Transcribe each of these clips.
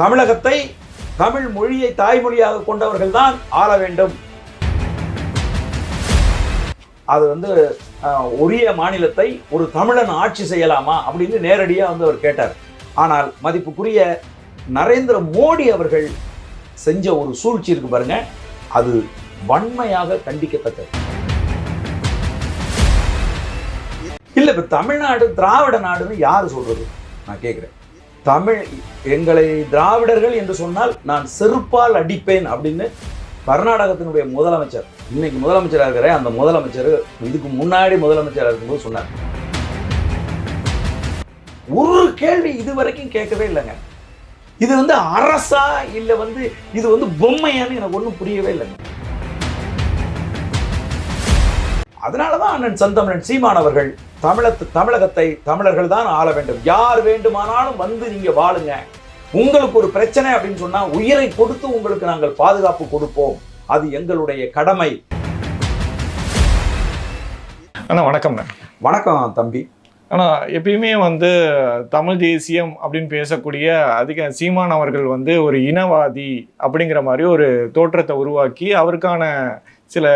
தமிழகத்தை தமிழ் மொழியை தாய்மொழியாக கொண்டவர்கள் தான் ஆள வேண்டும். அது வந்து உரிய மாநிலத்தை ஒரு தமிழன் ஆட்சி செய்யலாமா அப்படின்னு நேரடியாக வந்து அவர் கேட்டார். ஆனால் மதிப்புக்குரிய நரேந்திர மோடி அவர்கள் செஞ்ச ஒரு சூழ்ச்சி இருக்கு பாருங்க. அது வன்மையாக கண்டிக்கத்தக்கது இல்லை இப்போ தமிழ்நாடு திராவிட நாடுன்னு யார் சொல்றது? நான் கேட்குறேன் தமிழ் எங்களை திராவிடர்கள் என்று சொன்னால் நான் செருப்பால் அடிப்பேன் அப்படின்னு கர்நாடகத்தினுடைய முதலமைச்சர். இன்னைக்கு முதலமைச்சராக இருக்கிற அந்த முதலமைச்சர் இதுக்கு முன்னாடி முதலமைச்சராக இருக்கும்போது சொன்னார். ஒரு கேள்வி இது வரைக்கும் கேட்கவே இல்லைங்க. இது வந்து அரசா இல்ல வந்து இது வந்து பொம்மையான்னு எனக்கு ஒன்றும் புரியவே இல்லைங்க. அதனாலதான் அண்ணன் செந்தமிழன் சீமான் அவர்கள் தமிழத்து தமிழகத்தை தமிழர்கள் தான் ஆள வேண்டும். யார் வேண்டுமானாலும் வந்து நீங்க வாழுங்க. உங்களுக்கு ஒரு பிரச்சனை அப்படின்னு சொன்னா உயிரை கொடுத்து உங்களுக்கு நாங்கள் பாதுகாப்பு கொடுப்போம். அது எங்களுடைய கடமை. அண்ணா வணக்கம்ண்ணா வணக்கம் தம்பி. ஆனால் எப்பயுமே வந்து தமிழ் தேசியம் அப்படின்னு பேசக்கூடிய அதிக சீமான் அவர்கள் வந்து ஒரு இனவாதி அப்படிங்கிற மாதிரி ஒரு தோற்றத்தை உருவாக்கி அவருக்கான சில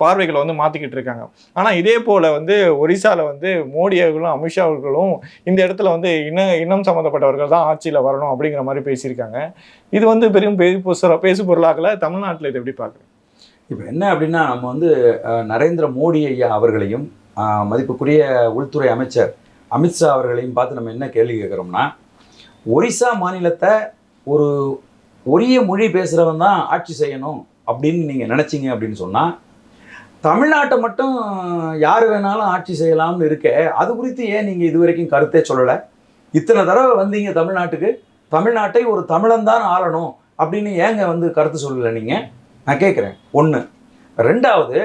பார்வைகளை வந்து மாற்றிக்கிட்டு இருக்காங்க. ஆனால் இதே போல் வந்து ஒரிசாவில் வந்து மோடி அவர்களும் அமித்ஷா அவர்களும் இந்த இடத்துல வந்து இன இனம் சம்மந்தப்பட்டவர்கள் தான் ஆட்சியில் வரணும் அப்படிங்கிற மாதிரி பேசியிருக்காங்க. இது வந்து பெரும் பேசு பேசு பொருளாகல. தமிழ்நாட்டில் இது எப்படி பார்க்குறேன் இப்போ என்ன அப்படின்னா நம்ம வந்து நரேந்திர மோடி ஐயா அவர்களையும் மதிப்புக்குரிய உள்துறை அமைச்சர் அமித்ஷா அவர்களையும் பார்த்து நம்ம என்ன கேள்வி கேட்குறோம்னா ஒரிசா மாநிலத்தை ஒரு ஒரிய மொழி பேசுகிறவன் தான் ஆட்சி செய்யணும் அப்படின்னு நீங்கள் நினச்சிங்க அப்படின்னு சொன்னால் தமிழ்நாட்டை மட்டும் யார் வேணாலும் ஆட்சி செய்யலாம்னு இருக்க அது குறித்து ஏன் நீங்கள் இது வரைக்கும் கருத்தே சொல்லலை? இத்தனை தடவை வந்தீங்க தமிழ்நாட்டுக்கு தமிழ்நாட்டை ஒரு தமிழன் தான் ஆளணும் அப்படின்னு ஏங்க வந்து கருத்து சொல்லலை நீங்கள் நான் கேட்குறேன் ஒன்று ரெண்டாவது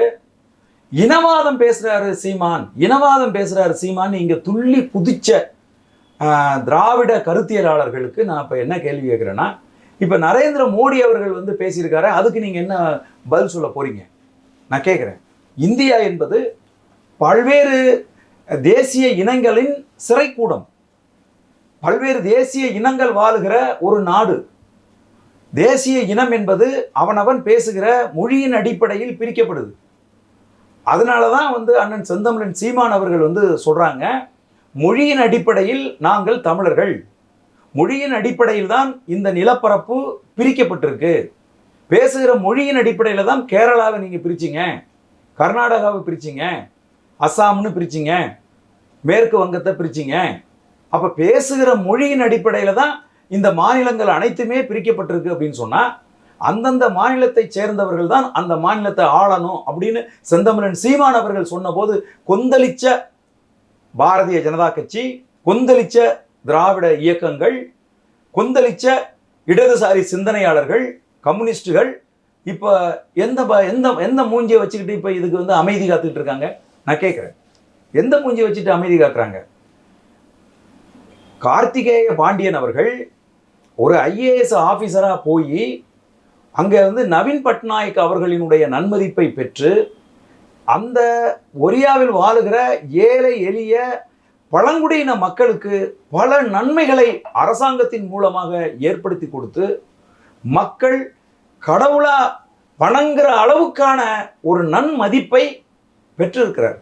இனவாதம் பேசுகிறாரு சீமான். இனவாதம் பேசுகிறாரு சீமான். இங்கே துள்ளி குதிச்ச திராவிட கருத்தியலாளர்களுக்கு நான் இப்போ என்ன கேள்வி கேட்குறேன்னா இப்போ நரேந்திர மோடி அவர்கள் வந்து பேசியிருக்காரு. அதுக்கு நீங்கள் என்ன பதில் சொல்ல போகிறீங்க நான் கேட்குறேன் இந்தியா என்பது பல்வேறு தேசிய இனங்களின் சிறைக்கூடம். பல்வேறு தேசிய இனங்கள் வாழுகிற ஒரு நாடு. தேசிய இனம் என்பது அவனவன் பேசுகிற மொழியின் அடிப்படையில் பிரிக்கப்படுது. அதனால தான் வந்து அண்ணன் செந்தமிழன் சீமான் அவர்கள் வந்து சொல்கிறாங்க மொழியின் அடிப்படையில் நாங்கள் தமிழர்கள். மொழியின் அடிப்படையில் தான் இந்த நிலப்பரப்பு பிரிக்கப்பட்டிருக்கு. பேசுகிற மொழியின் அடிப்படையில் தான் கேரளாவை நீங்கள் பிரிச்சிங்க. கர்நாடகாவை பிரிச்சிங்க அஸ்ஸாம்னு பிரிச்சிங்க மேற்கு வங்கத்தை பிரிச்சிங்க. அப்போ பேசுகிற மொழியின் அடிப்படையில் தான் இந்த மாநிலங்கள் அனைத்துமே பிரிக்கப்பட்டிருக்கு அப்படின்னு சொன்னால் அந்தந்த மாநிலத்தை சேர்ந்தவர்கள் தான் அந்த மாநிலத்தை ஆளணும் அப்படின்னு செந்தமிழன் சீமான் அவர்கள் சொன்னபோது கொந்தளிச்ச பாரதிய ஜனதா கட்சி கொந்தளிச்ச திராவிட இயக்கங்கள் கொந்தளிச்ச இடதுசாரி சிந்தனையாளர்கள் கம்யூனிஸ்டுகள் இப்போ எந்த ப எந்த எந்த மூஞ்சியை வச்சுக்கிட்டு இப்போ இதுக்கு வந்து அமைதி காத்துக்கிட்டு இருக்காங்க? நான் கேட்குறேன் எந்த மூஞ்சியை வச்சுட்டு அமைதி காக்குறாங்க கார்த்திகேய பாண்டியன் அவர்கள் ஒரு ஐஏஎஸ் ஆஃபீஸராக போய் அங்கே வந்து நவீன் பட்நாயக் அவர்களினுடைய நன்மதிப்பை பெற்று அந்த ஒரியாவில் வாழுகிற ஏழை எளிய பழங்குடியின மக்களுக்கு பல நன்மைகளை அரசாங்கத்தின் மூலமாக ஏற்படுத்தி கொடுத்து மக்கள் கடவுளா வணங்குற அளவுக்கான ஒரு நன்மதிப்பை பெற்றிருக்கிறார்.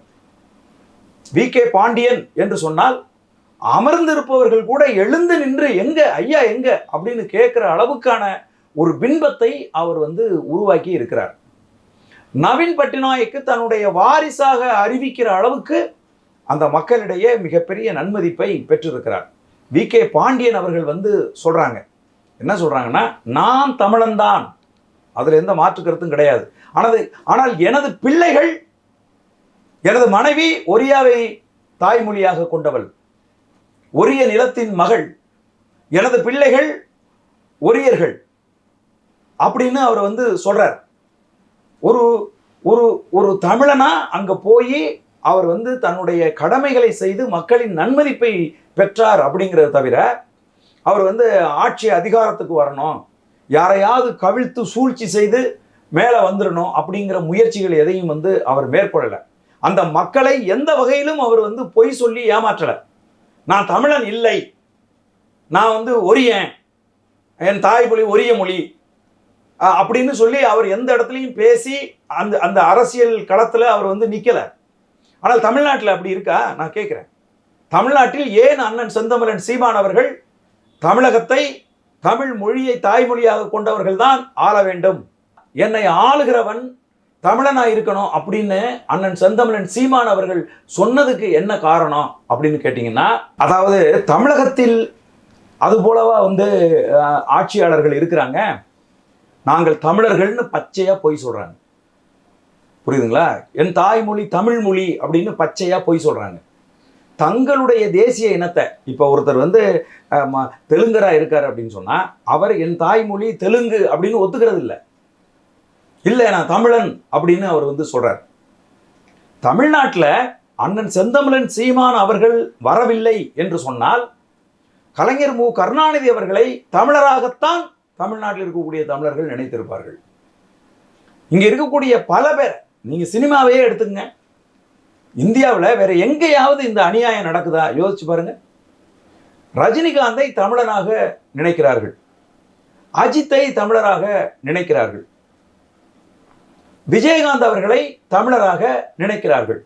வி கே பாண்டியன் என்று சொன்னால் அமர்ந்திருப்பவர்கள் கூட எழுந்து நின்று எங்க ஐயா எங்க? அப்படின்னு கேட்கிற அளவுக்கான ஒரு பின்பத்தை அவர் வந்து உருவாக்கி இருக்கிறார். நவீன் பட்டினாய்க்கு தன்னுடைய வாரிசாக அறிவிக்கிற அளவுக்கு அந்த மக்களிடையே மிகப்பெரிய நன்மதிப்பை பெற்றிருக்கிறார். வி கே பாண்டியன் அவர்கள் வந்து சொல்றாங்க. என்ன சொல்றாங்கன்னா நான் தமிழன்தான். அதில் எந்த மாற்று கருத்தும் கிடையாது. ஆனது ஆனால் எனது பிள்ளைகள் எனது மனைவி ஒரியாவை தாய்மொழியாக கொண்டவள். ஒரிய நிலத்தின் மகள் எனது பிள்ளைகள் ஒரியர்கள். அப்படின்னு அவர் வந்து சொல்கிறார் ஒரு ஒரு ஒரு தமிழனா அங்கே போய் அவர் வந்து தன்னுடைய கடமைகளை செய்து மக்களின் நன்மதிப்பை பெற்றார் அப்படிங்கிறத தவிர அவர் வந்து ஆட்சி அதிகாரத்துக்கு வரணும். யாரையாவது கவிழ்த்து சூழ்ச்சி செய்து மேலே வந்துடணும் அப்படிங்கிற முயற்சிகள் எதையும் வந்து அவர் மேற்கொள்ளலை. அந்த மக்களை எந்த வகையிலும் அவர் வந்து பொய் சொல்லி ஏமாற்றலை. நான் தமிழன் இல்லை. நான் வந்து ஒரியன். என் தாய்மொழி ஒரிய மொழி. அப்படின்னு சொல்லி அவர் எந்த இடத்துலையும் பேசி அந்த அந்த அரசியல் களத்தில் அவர் வந்து நிற்கலை ஆனால் தமிழ்நாட்டில் அப்படி இருக்கா? நான் கேட்குறேன் தமிழ்நாட்டில் ஏன் அண்ணன் செந்தமரன் சீமான் அவர்கள் தமிழகத்தை தமிழ் மொழியை தாய்மொழியாக கொண்டவர்கள் தான் ஆள வேண்டும். என்னை ஆளுகிறவன் தமிழனாக இருக்கணும் அப்படின்னு அண்ணன் செந்தமிழன் சீமான் அவர்கள் சொன்னதுக்கு என்ன காரணம் அப்படின்னு கேட்டிங்கன்னா அதாவது தமிழகத்தில் அது போலவா வந்து ஆட்சியாளர்கள் இருக்கிறாங்க. நாங்கள் தமிழர்கள்னு பச்சையாக பொய் சொல்கிறாங்க புரியுதுங்களா? என் தாய்மொழி தமிழ் மொழி அப்படின்னு பச்சையாக பொய் சொல்கிறாங்க தங்களுடைய தேசிய இனத்தை இப்போ ஒருத்தர் வந்து ம- தெலுங்கரா இருக்கார் அப்படின்னு சொன்னால் அவர் என் தாய்மொழி தெலுங்கு அப்படின்னு ஒத்துக்கிறது இல்லை. இல்லை நான் தமிழன் அப்படின்னு அவர் வந்து சொல்கிறார் தமிழ்நாட்டில் அண்ணன் செந்தமிழன் சீமான் அவர்கள் வரவில்லை என்று சொன்னால் கலைஞர் மு. கருணாநிதி அவர்களை தமிழராகத்தான் தமிழ்நாட்டில் இருக்கக்கூடிய தமிழர்கள் நினைத்திருப்பார்கள். இங்கே இருக்கக்கூடிய பல பேர் நீங்கள் சினிமாவையே எடுத்துங்க இந்தியாவில் வேற எங்கேயாவது இந்த அநியாயம் நடக்குதா? யோசிச்சு பாருங்க. ரஜினிகாந்தை தமிழனாக நினைக்கிறார்கள். அஜித்தை தமிழராக நினைக்கிறார்கள். விஜயகாந்த் அவர்களை தமிழராக நினைக்கிறார்கள்.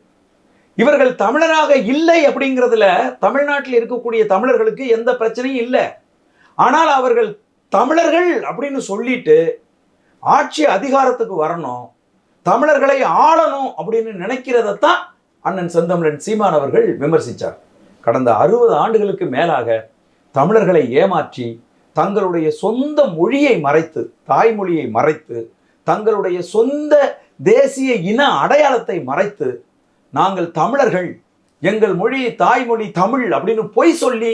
இவர்கள் தமிழராக இல்லை அப்படிங்கிறதுல தமிழ்நாட்டில் இருக்கக்கூடிய தமிழர்களுக்கு எந்த பிரச்சனையும் இல்லை. ஆனால் அவர்கள் தமிழர்கள் அப்படின்னு சொல்லிட்டு ஆட்சி அதிகாரத்துக்கு வரணும் தமிழர்களை ஆளணும் அப்படின்னு நினைக்கிறதத்தான் அண்ணன் செந்தமிழன் சீமான் அவர்கள் விமர்சித்தார் கடந்த அறுபது ஆண்டுகளுக்கு மேலாக தமிழர்களை ஏமாற்றி தங்களுடைய சொந்த மொழியை மறைத்து தாய்மொழியை மறைத்து தங்களுடைய சொந்த தேசிய இன அடையாளத்தை மறைத்து நாங்கள் தமிழர்கள் எங்கள் மொழி தாய்மொழி தமிழ் அப்படின்னு பொய் சொல்லி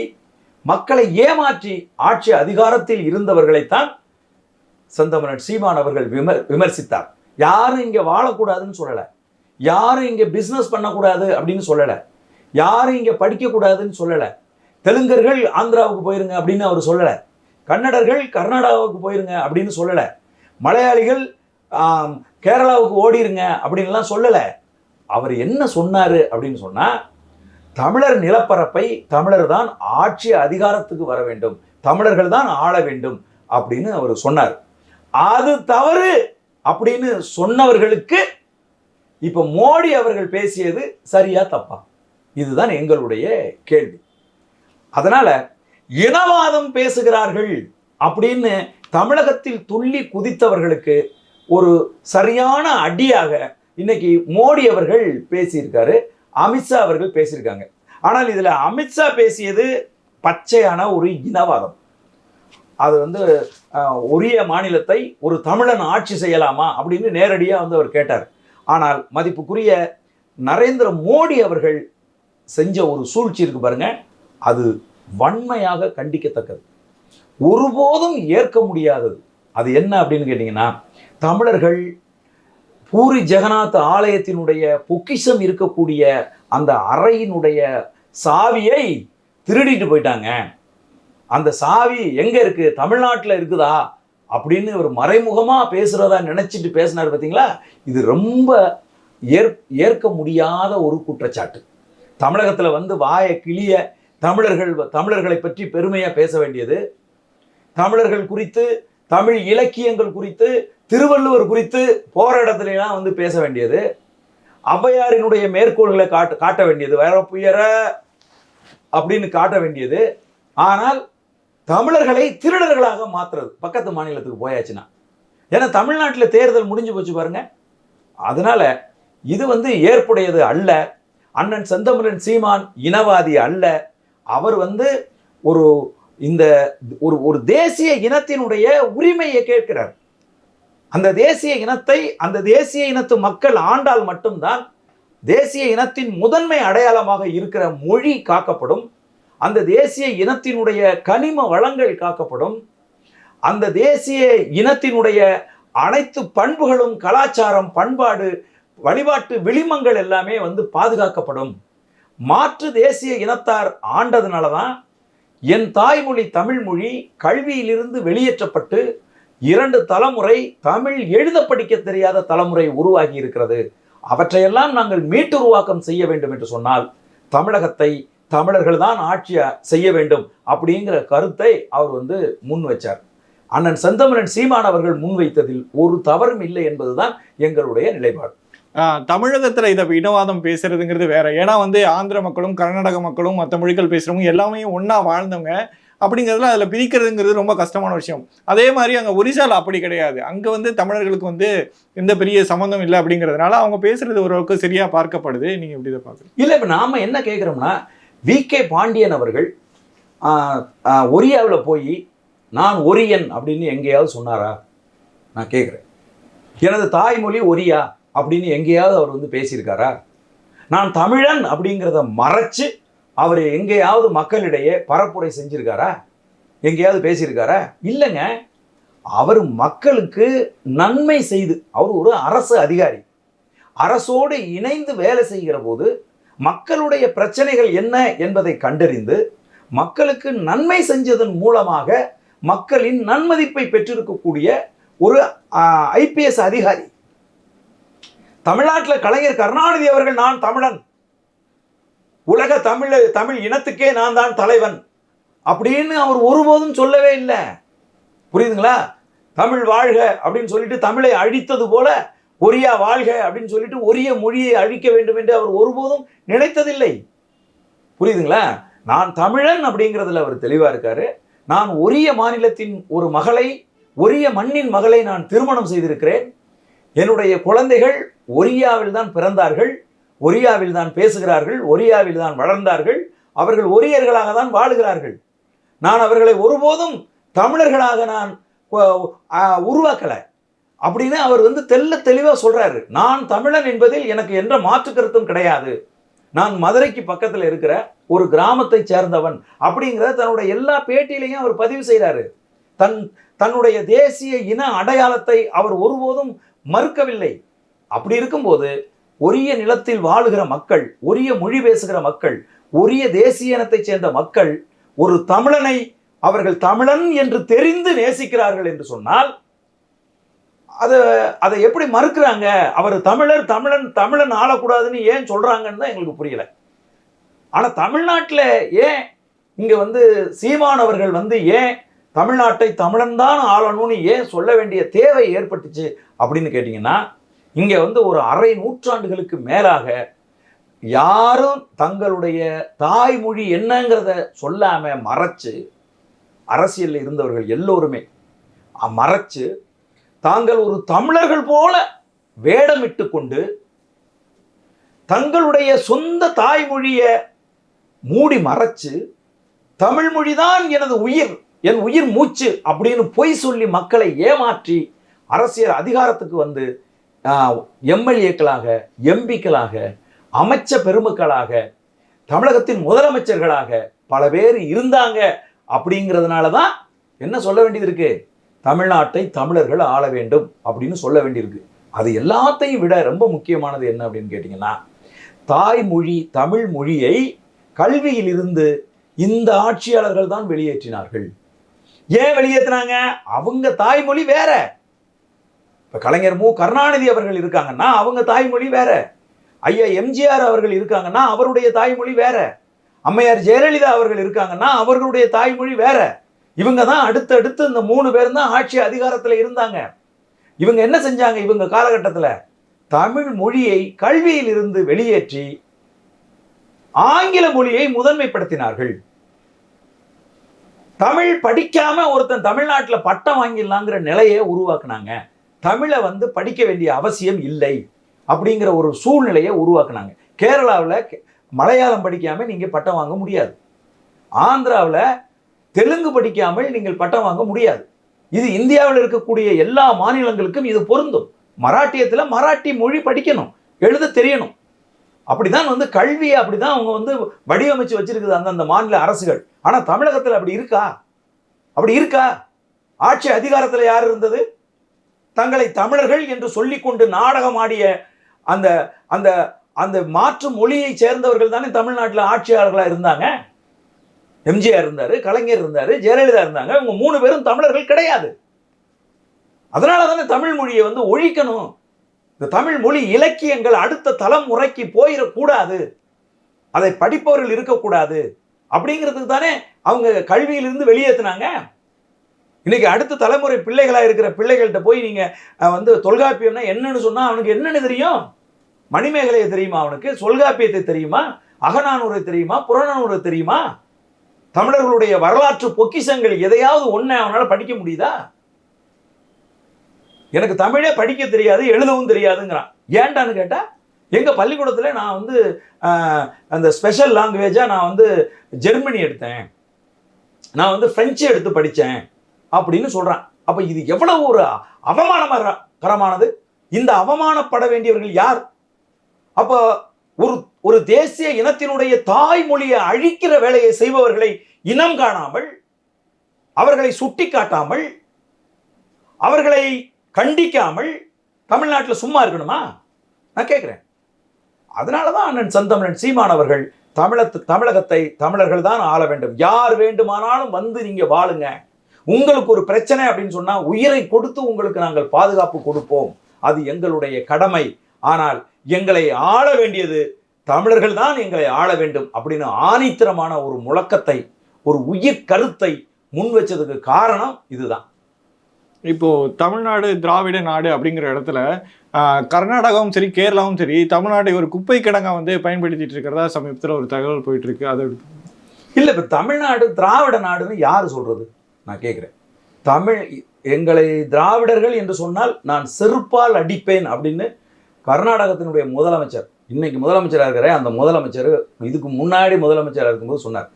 மக்களை ஏமாற்றி ஆட்சி அதிகாரத்தில் இருந்தவர்களைத்தான் செந்தமரன் சீமான் அவர்கள் விமர் விமர்சித்தார். யாரும் இங்கே வாழக்கூடாதுன்னு சொல்லலை. யாரும் இங்கே பிஸ்னஸ் பண்ணக்கூடாது அப்படின்னு சொல்லலை. யாரும் இங்கே படிக்கக்கூடாதுன்னு சொல்லலை. தெலுங்கர்கள் ஆந்திராவுக்கு போயிருங்க அப்படின்னு அவர் சொல்லலை. கன்னடர்கள் கர்நாடகாவுக்கு போயிருங்க அப்படின்னு சொல்லலை. மலையாளிகள் கேரளாவுக்கு ஓடிருங்க அப்படின்லாம் சொல்லலை. அவர் என்ன சொன்னார் அப்படின்னு சொன்னால் தமிழர் நிலப்பரப்பை தமிழர் தான் ஆட்சி அதிகாரத்துக்கு வர வேண்டும். தமிழர்கள் தான் ஆள வேண்டும். அப்படின்னு அவர் சொன்னார். அது தவறு அப்படின்னு சொன்னவர்களுக்கு இப்போ மோடி அவர்கள் பேசியது சரியா தப்பா? இதுதான் எங்களுடைய கேள்வி. அதனால இனவாதம் பேசுகிறார்கள் அப்படின்னு தமிழகத்தில் துள்ளி குதித்தவர்களுக்கு ஒரு சரியான அடியாக இன்னைக்கு மோடி அவர்கள் பேசியிருக்காரு அமித்ஷா அவர்கள் பேசியிருக்காங்க. ஆனால் இதில் அமித்ஷா பேசியது பச்சையான ஒரு இனவாதம். அது வந்து உரிய மாநிலத்தை ஒரு தமிழன் ஆட்சி செய்யலாமா அப்படின்னு நேரடியாக வந்து அவர் கேட்டார். ஆனால் மதிப்புக்குரிய நரேந்திர மோடி அவர்கள் செஞ்ச ஒரு சூழ்ச்சி இருக்கு பாருங்க. அது வன்மையாக கண்டிக்கத்தக்கது. ஒருபோதும் ஏற்க முடியாதது. அது என்ன அப்படின்னு கேட்டிங்கன்னா தமிழர்கள் பூரி ஜெகநாத் ஆலயத்தினுடைய பொக்கிஷம் இருக்கக்கூடிய அந்த அறையினுடைய சாவியை திருடிட்டு போயிட்டாங்க. அந்த சாவி எங்கே இருக்குது தமிழ்நாட்டில் இருக்குதா? அப்படின்னு ஒரு மறைமுகமாக பேசுறதா நினச்சிட்டு பேசினார் பார்த்தீங்களா இது ரொம்ப ஏற் ஏற்க முடியாத ஒரு குற்றச்சாட்டு. தமிழகத்தில் வந்து வாயை கிளிய தமிழர்கள் தமிழர்களை பற்றி பெருமையாக பேச வேண்டியது. தமிழர்கள் குறித்து தமிழ் இலக்கியங்கள் குறித்து திருவள்ளுவர் குறித்து போகிற இடத்துல வந்து பேச வேண்டியது. ஔவையாரினுடைய மேற்கோள்களை காட்ட காட்ட வேண்டியது. வேற புயர அப்படின்னு காட்ட வேண்டியது. ஆனால் தமிழர்களை திருடர்களாக மாற்றுறது பக்கத்து மாநிலத்துக்கு போயாச்சுன்னா. ஏன்னா தமிழ்நாட்டில் தேர்தல் முடிஞ்சு போச்சு பாருங்க. அதனால இது வந்து ஏற்புடையது அல்ல. அண்ணன் செந்தமிழன் சீமான் இனவாதி அல்ல. அவர் வந்து ஒரு இந்த ஒரு ஒரு தேசிய இனத்தினுடைய உரிமையை கேட்கிறார். அந்த தேசிய இனத்தை அந்த தேசிய இனத்து மக்கள் ஆண்டால் மட்டும்தான் தேசிய இனத்தின் முதன்மை அடையாளமாக இருக்கிற மொழி காக்கப்படும். அந்த தேசிய இனத்தினுடைய கனிம வளங்கள் காக்கப்படும். அந்த தேசிய இனத்தினுடைய அனைத்து பண்புகளும் கலாச்சாரம் பண்பாடு வழிபாட்டு விளிமங்கள் எல்லாமே வந்து பாதுகாக்கப்படும். மாற்று தேசிய இனத்தார் ஆண்டதுனால தான் என் தாய்மொழி தமிழ் மொழி கல்வியிலிருந்து வெளியேற்றப்பட்டு இரண்டு தலைமுறை தமிழ் எழுத படிக்க தெரியாத தலைமுறை உருவாகி இருக்கிறது. அவற்றையெல்லாம் நாங்கள் மீட்டுருவாக்கம் செய்ய வேண்டும் என்று சொன்னால் தமிழகத்தை தமிழர்கள் தான் ஆட்சி செய்ய வேண்டும் அப்படிங்கிற கருத்தை அவர் வந்து முன் வச்சார். அண்ணன் செந்தமிழன் சீமான் அவர்கள் முன்வைத்ததில் ஒரு தவறும் இல்லை என்பதுதான் எங்களுடைய நிலைப்பாடு. தமிழகத்துல இதை இனவாதம் பேசுறதுங்கிறது வேற. ஏன்னா வந்து ஆந்திர மக்களும் கர்நாடக மக்களும் மற்ற மொழிகள் பேசுறவங்க எல்லாமே ஒண்ணா வாழ்ந்தவங்க. அப்படிங்கிறதுல அதில் பிரிக்கிறதுங்கிறது ரொம்ப கஷ்டமான விஷயம். அதே மாதிரி அங்கே ஒரிசால அப்படி கிடையாது. அங்கே வந்து தமிழர்களுக்கு வந்து எந்த பெரிய சம்மந்தம் இல்லை அப்படிங்கிறதுனால அவங்க பேசுறது ஓரளவுக்கு சரியா பார்க்கப்படுது. நீங்க எப்படி இதை பார்க்குறீங்க? இல்லை இப்போ நாம என்ன கேட்குறோம்னா வி கே பாண்டியன் அவர்கள் ஒரியாவில் போய் நான் ஒரியன் அப்படின்னு எங்கேயாவது சொன்னாரா? நான் கேட்குறேன் எனது தாய்மொழி ஒரியா அப்படின்னு எங்கேயாவது அவர் வந்து பேசியிருக்காரா? நான் தமிழன் அப்படிங்கிறத மறைச்சு அவர் எங்கேயாவது மக்களிடையே பரப்புரை செஞ்சுருக்காரா? எங்கேயாவது பேசியிருக்காரா? இல்லைங்க. அவர் மக்களுக்கு நன்மை செய்து அவர் ஒரு அரசு அதிகாரி. அரசோடு இணைந்து வேலை செய்கிற போது மக்களுடைய பிரச்சனைகள் என்ன என்பதை கண்டறிந்து மக்களுக்கு நன்மை செஞ்சதன் மூலமாக மக்களின் நன்மதிப்பை பெற்றிருக்கக்கூடிய ஒரு ஐபிஎஸ் அதிகாரி. தமிழ்நாட்டில் கலைஞர் கருணாநிதி அவர்கள் நான் தமிழன். உலக தமிழ் தமிழ் இனத்துக்கே நான் தான் தலைவன் அப்படின்னு அவர் ஒருபோதும் சொல்லவே இல்லை. புரியுதுங்களா? தமிழ் வாழ்க அப்படின்னு சொல்லிட்டு தமிழை அழித்தது போல ஒரியா வாழ்க அப்படின்னு சொல்லிட்டு ஒரிய மொழியை அழிக்க வேண்டும் என்று அவர் ஒருபோதும் நினைத்ததில்லை. புரியுதுங்களா? நான் தமிழன் அப்படிங்கிறதுல அவர் தெளிவாக இருக்காரு. நான் ஒரிய மாநிலத்தின் ஒரு மகளை ஒரிய மண்ணின் மகளை நான் திருமணம் செய்திருக்கிறேன். என்னுடைய குழந்தைகள் ஒரியாவில் தான் பிறந்தார்கள் ஒரியாவில் தான் பேசுகிறார்கள் ஒரியாவில் தான் வளர்ந்தார்கள். அவர்கள் ஒரியர்களாக தான் வாழுகிறார்கள். நான் அவர்களை ஒருபோதும் தமிழர்களாக நான் உருவாக்கலை. அப்படின்னு அவர் வந்து தெல்ல தெளிவாக சொல்கிறாரு நான் தமிழன் என்பதில் எனக்கு எந்த மாற்று கருத்தும் கிடையாது. நான் மதுரைக்கு பக்கத்தில் இருக்கிற ஒரு கிராமத்தை சேர்ந்தவன் அப்படிங்கிறத தன்னுடைய எல்லா பேட்டியிலையும் அவர் பதிவு செய்கிறாரு தன் தன்னுடைய தேசிய இன அடையாளத்தை அவர் ஒருபோதும் மறுக்கவில்லை. அப்படி இருக்கும்போது ஒரிய நிலத்தில் வாழுகிற மக்கள் ஒரிய மொழி பேசுகிற மக்கள் ஒரிய தேசிய இனத்தைச் சேர்ந்த மக்கள் ஒரு தமிழனை அவர்கள் தமிழன் என்று தெரிந்து நேசிக்கிறார்கள் என்று சொன்னால் அதை அதை எப்படி மறுக்கிறாங்க? அவர் தமிழர் தமிழன் தமிழன் ஆளக்கூடாதுன்னு ஏன் சொல்கிறாங்கன்னு தான் எங்களுக்கு புரியலை. ஆனால் தமிழ்நாட்டில் ஏன் இங்கே வந்து சீமானவர்கள் வந்து ஏன் தமிழ்நாட்டை தமிழன் தான் ஆளணும்னு ஏன் சொல்ல வேண்டிய தேவை ஏற்பட்டுச்சு அப்படின்னு கேட்டிங்கன்னா இங்கே வந்து ஒரு அரை நூற்றாண்டுகளுக்கு மேலாக யாரும் தங்களுடைய தாய்மொழி என்னங்கிறத சொல்லாமல் மறைச்சு அரசியலில் இருந்தவர்கள் எல்லோருமே மறைச்சு தாங்கள் ஒரு தமிழர்கள் போல வேடமிட்டு கொண்டு தங்களுடைய சொந்த தாய்மொழியை மூடி மறைச்சு தமிழ் மொழிதான் எனது உயிர் என் உயிர் மூச்சு அப்படின்னு பொய் சொல்லி மக்களை ஏமாற்றி அரசியல் அதிகாரத்துக்கு வந்து எம்எல்ஏக்களாக எம்பிக்களாக அமைச்ச பெருமக்களாக தமிழகத்தின் முதலமைச்சர்களாக பல பேர் இருந்தாங்க அப்படிங்கிறதுனால தான் என்ன சொல்ல வேண்டியது இருக்குது தமிழ்நாட்டை தமிழர்கள் ஆள வேண்டும் அப்படின்னு சொல்ல வேண்டியிருக்கு. அது எல்லாத்தையும் விட ரொம்ப முக்கியமானது என்ன அப்படின்னு கேட்டிங்கன்னா தாய்மொழி தமிழ் மொழியை கல்வியிலிருந்து இந்த ஆட்சியாளர்கள் தான் வெளியேற்றினார்கள். ஏன் வெளியேற்றினாங்க? அவங்க தாய்மொழி வேற. இப்போ கலைஞர் மு. கருணாநிதி அவர்கள் இருக்காங்கன்னா அவங்க தாய்மொழி வேற. ஐயா எம்ஜிஆர் அவர்கள் இருக்காங்கன்னா அவருடைய தாய்மொழி வேற. அம்மையார் ஜெயலலிதா அவர்கள் இருக்காங்கன்னா அவர்களுடைய தாய்மொழி வேற. இவங்க தான் அடுத்தடுத்து இந்த மூணு பேரும் தான் ஆட்சி அதிகாரத்தில் இருந்தாங்க. இவங்க என்ன செஞ்சாங்க? இவங்க காலகட்டத்தில் தமிழ் மொழியை கல்வியில் இருந்து வெளியேற்றி ஆங்கில மொழியை முதன்மைப்படுத்தினார்கள். தமிழ் படிக்காம ஒருத்தன் தமிழ்நாட்டில் பட்டம் வாங்கிடலாங்கிற நிலையை உருவாக்குனாங்க. தமிழை வந்து படிக்க வேண்டிய அவசியம் இல்லை அப்படிங்கிற ஒரு சூழ்நிலையை உருவாக்குனாங்க. கேரளாவில் மலையாளம் படிக்காம நீங்க பட்டம் வாங்க முடியாது. ஆந்திராவில் தெலுங்கு படிக்காமல் நீங்கள் பட்டம் வாங்க முடியாது. இது இந்தியாவில் இருக்கக்கூடிய எல்லா மாநிலங்களுக்கும் இது பொருந்தும். மராட்டியத்தில் மராட்டி மொழி படிக்கணும் எழுத தெரியணும். அப்படிதான் வந்து கல்வியை அப்படிதான் அவங்க வந்து வடிவமைச்சு வச்சிருக்குது அந்தந்த மாநில அரசுகள். ஆனால் தமிழகத்தில் அப்படி இருக்கா? அப்படி இருக்கா? ஆட்சி அதிகாரத்தில் யார் இருந்தது? தங்களை தமிழர்கள் என்று சொல்லிக்கொண்டு நாடகம் ஆடிய அந்த அந்த அந்த மாற்று மொழியை சேர்ந்தவர்கள் தானே தமிழ்நாட்டில் ஆட்சியாளர்களாக இருந்தாங்க? எம்ஜிஆர் இருந்தார் கலைஞர் இருந்தார் ஜெயலலிதா இருந்தாங்க. இவங்க மூணு பேரும் தமிழர்கள் கிடையாது. அதனால தானே தமிழ் மொழியை வந்து ஒழிக்கணும். இந்த தமிழ் மொழி இலக்கியங்கள் அடுத்த தலைமுறைக்கு போயிடக்கூடாது. அதை படிப்பவர்கள் இருக்கக்கூடாது. அப்படிங்கிறதுக்கு தானே அவங்க கல்வியிலிருந்து வெளியேற்றினாங்க இன்னைக்கு அடுத்த தலைமுறை பிள்ளைகளாக இருக்கிற பிள்ளைகள்கிட்ட போய் நீங்கள் வந்து தொல்காப்பியம்னா என்னன்னு சொன்னால் அவனுக்கு என்னன்னு தெரியும்? மணிமேகலையை தெரியுமா அவனுக்கு? தொல்காப்பியத்தை தெரியுமா? அகநானூரை தெரியுமா? புறநானூரை தெரியுமா? தமிழர்களுடைய வரலாற்று பொக்கிஷங்கள் எதையாவது ஒன்று அவனால படிக்க முடியுதா? எனக்கு தமிழே படிக்க தெரியாது எழுதவும் தெரியாதுங்கிறான். ஏன்டான்னு கேட்டால் எங்கள் பள்ளிக்கூடத்தில் நான் வந்து அந்த ஸ்பெஷல் லாங்குவேஜாக நான் வந்து ஜெர்மனி எடுத்தேன். நான் வந்து ஃப்ரெஞ்சு எடுத்து படித்தேன் அப்படின்னு சொல்கிறான் அப்போ இது எவ்வளோ ஒரு அவமானகரமானது இந்த அவமானப்பட வேண்டியவர்கள் யார்? அப்போ ஒரு ஒரு தேசிய இனத்தினுடைய தாய்மொழியை அழிக்கிற வேலையை செய்பவர்களை இனம் காணாமல் அவர்களை சுட்டி காட்டாமல் அவர்களை கண்டிக்காமல் தமிழ்நாட்டில் சும்மா இருக்கணுமா? நான் கேட்குறேன். அதனால தான் அண்ணன் சந்தமிழன் சீமான் அவர்கள் தமிழத்து தமிழகத்தை தமிழர்கள் தான் ஆள வேண்டும். யார் வேண்டுமானாலும் வந்து நீங்கள் வாழுங்க. உங்களுக்கு ஒரு பிரச்சனை அப்படின்னு சொன்னால் உயிரை கொடுத்து உங்களுக்கு நாங்கள் பாதுகாப்பு கொடுப்போம். அது எங்களுடைய கடமை. ஆனால் எங்களை ஆள வேண்டியது தமிழர்கள் தான் எங்களை ஆள வேண்டும் அப்படின்னு ஆணித்தரமான ஒரு முழக்கத்தை ஒரு உயிர் கருத்தை முன் வச்சதுக்கு காரணம் இதுதான். இப்போ தமிழ்நாடு திராவிட நாடு அப்படிங்கிற இடத்துல கர்நாடகாவும் சரி கேரளாவும் சரி தமிழ்நாட்டை ஒரு குப்பை கிடங்கா வந்து பயன்படுத்திட்டு இருக்கிறதா சமீபத்தில் ஒரு தகவல் போயிட்டு இருக்கு அது இல்ல இப்ப தமிழ்நாடு திராவிட நாடுன்னு யாரு சொல்றது? நான் கேட்கிறேன் தமிழ் எங்களை திராவிடர்கள் என்று சொன்னால் நான் செருப்பால் அடிப்பேன் அப்படின்னு கர்நாடகத்தினுடைய முதலமைச்சர் இன்னைக்கு முதலமைச்சராக இருக்கிற அந்த முதலமைச்சர் இதுக்கு முன்னாடி முதலமைச்சராக இருக்கும்போது சொன்னார்.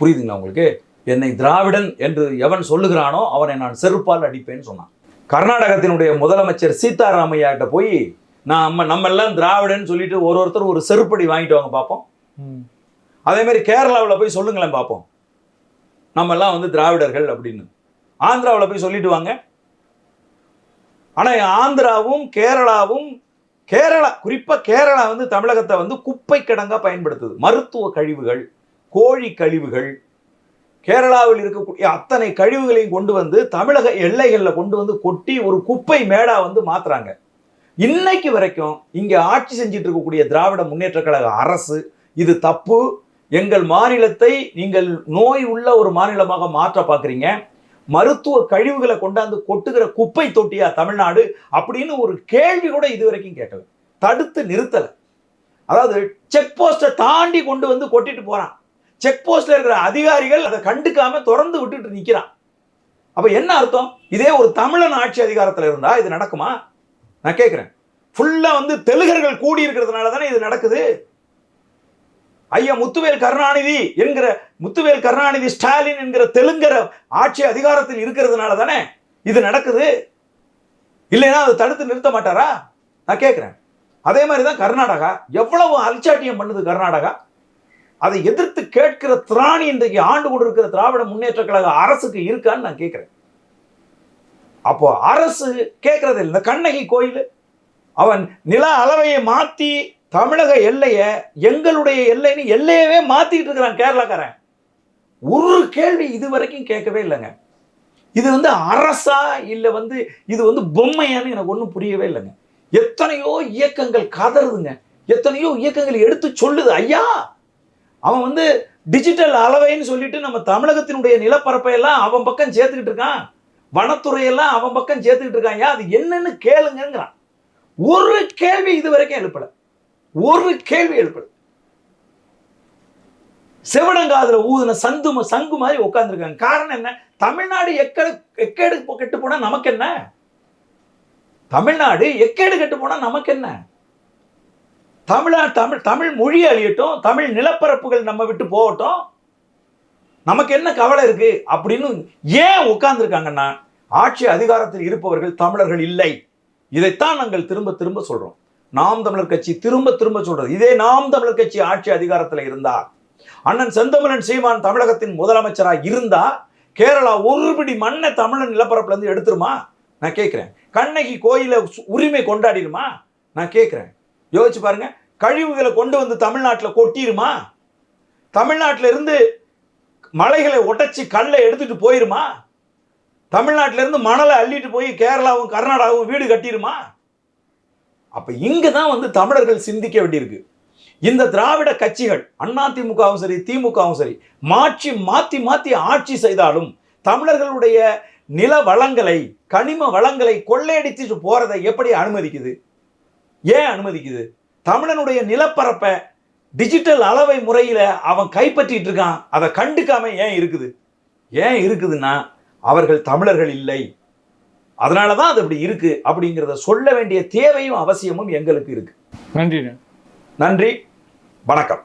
புரியுதுங்களா உங்களுக்கு? என்னை திராவிடன் என்று எவன் சொல்லுகிறானோ அவனை நான் செருப்பால் அடிப்பேன்னு சொன்னான். கர்நாடகத்தினுடைய முதலமைச்சர் சீதாராமையா கிட்ட போய் நான் நம்ம நம்ம எல்லாம் திராவிடன் சொல்லிட்டு ஒரு ஒருத்தர் ஒரு செருப்படி வாங்கிட்டு வாங்க பார்ப்போம். அதே மாதிரி கேரளாவில் போய் சொல்லுங்களேன் பார்ப்போம் நம்ம எல்லாம் வந்து திராவிடர்கள் அப்படின்னு. ஆந்திராவில் போய் சொல்லிட்டு வாங்க. ஆனால் ஆந்திராவும் கேரளாவும் கேரளா குறிப்பாக கேரளா வந்து தமிழகத்தை வந்து குப்பை கிடங்காக பயன்படுத்துது. மருத்துவ கழிவுகள் கோழி கழிவுகள் கேரளாவில் இருக்கக்கூடிய அத்தனை கழிவுகளையும் கொண்டு வந்து தமிழக எல்லைகளில் கொண்டு வந்து கொட்டி ஒரு குப்பை மேடா வந்து மாத்துறாங்க. இன்னைக்கு வரைக்கும் இங்கே ஆட்சி செஞ்சிட்டு இருக்கக்கூடிய திராவிட முன்னேற்ற கழக அரசு இது தப்பு. எங்கள் மாநிலத்தை நீங்கள் நோய் உள்ள ஒரு மாநிலமாக மாற்ற பார்க்குறீங்க. மருத்துவ கழிவுகளை கொண்டாந்து கொட்டுகிற குப்பை தொட்டியா தமிழ்நாடு அப்படின்னு ஒரு கேள்வி கூட இது வரைக்கும் கேட்கல தடுத்து நிறுத்தலை. அதாவது செக் போஸ்ட்டை தாண்டி கொண்டு வந்து கொட்டிட்டு போறான். செக் போஸ்ட்ல இருக்கிற அதிகாரிகள் அதை கண்டுக்காம திறந்து விட்டுட்டு நிற்கிறான் அப்ப என்ன அர்த்தம்? இதே ஒரு தமிழன் ஆட்சி அதிகாரத்தில் இருந்தா இது நடக்குமா? நான் கேட்கிறேன் ஃபுல்லா வந்து தெலுங்கர்கள் கூடி இருக்கிறதுனால தானே இது நடக்குது? ஐயா முத்துவேல் கருணாநிதி என்கிற முத்துவேல் கருணாநிதி ஸ்டாலின் என்கிற தெலுங்கர ஆட்சி அதிகாரத்தில் இருக்கிறதுனால தானே இது நடக்குது? இல்லைன்னா அதை தடுத்து நிறுத்த மாட்டாரா? நான் கேட்குறேன். அதே மாதிரி தான் கர்நாடகா. எவ்வளவு அல்சாட்டியம் பண்ணுது கர்நாடகா? அதை எதிர்த்து கேட்கிற திராணி இன்றைக்கு ஆண்டு கொண்டிருக்கிற திராவிட முன்னேற்ற கழக அரசுக்கு இருக்கான்னு நான் கேட்குறேன். அப்போ அரசு கேட்கறது இல்லை இந்த கண்ணகி கோயில் அவன் நில அளவையை மாற்றி தமிழக எல்லையை எங்களுடைய எல்லைன்னு எல்லையவே மாத்திட்டு இருக்கிறான் கேரளாக்காரன். ஒரு கேள்வி இது வரைக்கும் கேட்கவே இல்லைங்க. இது வந்து அரசா இல்லை வந்து இது வந்து பொம்மையான்னு எனக்கு ஒன்றும் புரியவே இல்லைங்க. எத்தனையோ இயக்கங்கள் கதறுதுங்க. எத்தனையோ இயக்கங்கள் எடுத்து சொல்லுது ஐயா அவன் வந்து டிஜிட்டல் அளவைன்னு சொல்லிட்டு நம்ம தமிழகத்தினுடைய நிலப்பரப்பையெல்லாம் அவன் பக்கம் சேர்த்துக்கிட்டு இருக்கான். வனத்துறையெல்லாம் அவன் பக்கம் சேர்த்துக்கிட்டு இருக்காங்க அது என்னன்னு கேளுங்கிறான் ஒரு கேள்வி இது வரைக்கும் எழுப்பலை. ஒரு கேள்வி எழுப்பல. செவனங்காதுல ஊதுன சந்து சங்கு மாதிரி உட்கார்ந்துருக்காங்க காரணம் என்ன? தமிழ்நாடு எக்கேடு எக்கேடு கெட்டு போனா நமக்கு என்ன? தமிழ்நாடு எக்கேடு கெட்டு போனா நமக்கு என்ன? தமிழா தமிழ் தமிழ் மொழி அழியட்டும் தமிழ் நிலப்பரப்புகள் நம்ம விட்டு போகட்டும் நமக்கு என்ன கவலை இருக்கு? அப்படின்னு ஏன் உட்கார்ந்துருக்காங்கன்னா ஆட்சி அதிகாரத்தில் இருப்பவர்கள் தமிழர்கள் இல்லை. இதைத்தான் நாங்கள் திரும்ப திரும்ப சொல்றோம். நாம் தமிழர் கட்சி திரும்ப திரும்ப சொல்றது. இதே நாம் தமிழர் கட்சி ஆட்சி அதிகாரத்தில் இருந்தா அண்ணன் செந்தமிழன் சீமான் தமிழகத்தின் முதலமைச்சராக இருந்தா கேரளா ஒரு பிடி மண்ணை தமிழன் நிலப்பரப்புல இருந்து எடுத்துருமா? நான் கேட்கிறேன். கண்ணகி கோயில உரிமை கொண்டாடிடுமா? நான் கேட்கிறேன். யோசிச்சு பாருங்க. கழிவுகளை கொண்டு வந்து தமிழ்நாட்டில் கொட்டிருமா தமிழ்நாட்டில இருந்து மலைகளை உடைச்சி கல்லை எடுத்துட்டு போயிருமா? தமிழ்நாட்டில இருந்து மணலை அள்ளிட்டு போய் கேரளாவும் கர்நாடகாவும் வீடு கட்டிடுமா? அப்போ இங்கே தான் வந்து தமிழர்கள் சிந்திக்க வேண்டியிருக்கு. இந்த திராவிட கட்சிகள் அதிமுகவும் சரி திமுகவும் சரி மாற்றி மாற்றி மாற்றி ஆட்சி செய்தாலும் தமிழர்களுடைய நில வளங்களை கனிம வளங்களை கொள்ளையடிச்சுட்டு போகிறத எப்படி அனுமதிக்குது? ஏன் அனுமதிக்குது? தமிழனுடைய நிலப்பரப்பை டிஜிட்டல் அளவை முறையில் அவன் கைப்பற்றிட்டு இருக்கான். அதை கண்டுக்காம ஏன் இருக்குது? ஏன் இருக்குதுன்னா அவர்கள் தமிழர்கள் இல்லை. அதனால தான் அது அப்படி இருக்கு அப்படிங்கிறத சொல்ல வேண்டிய தேவையும் அவசியமும் எங்களுக்கு இருக்கு. நன்றிண்ணே. நன்றி. வணக்கம்.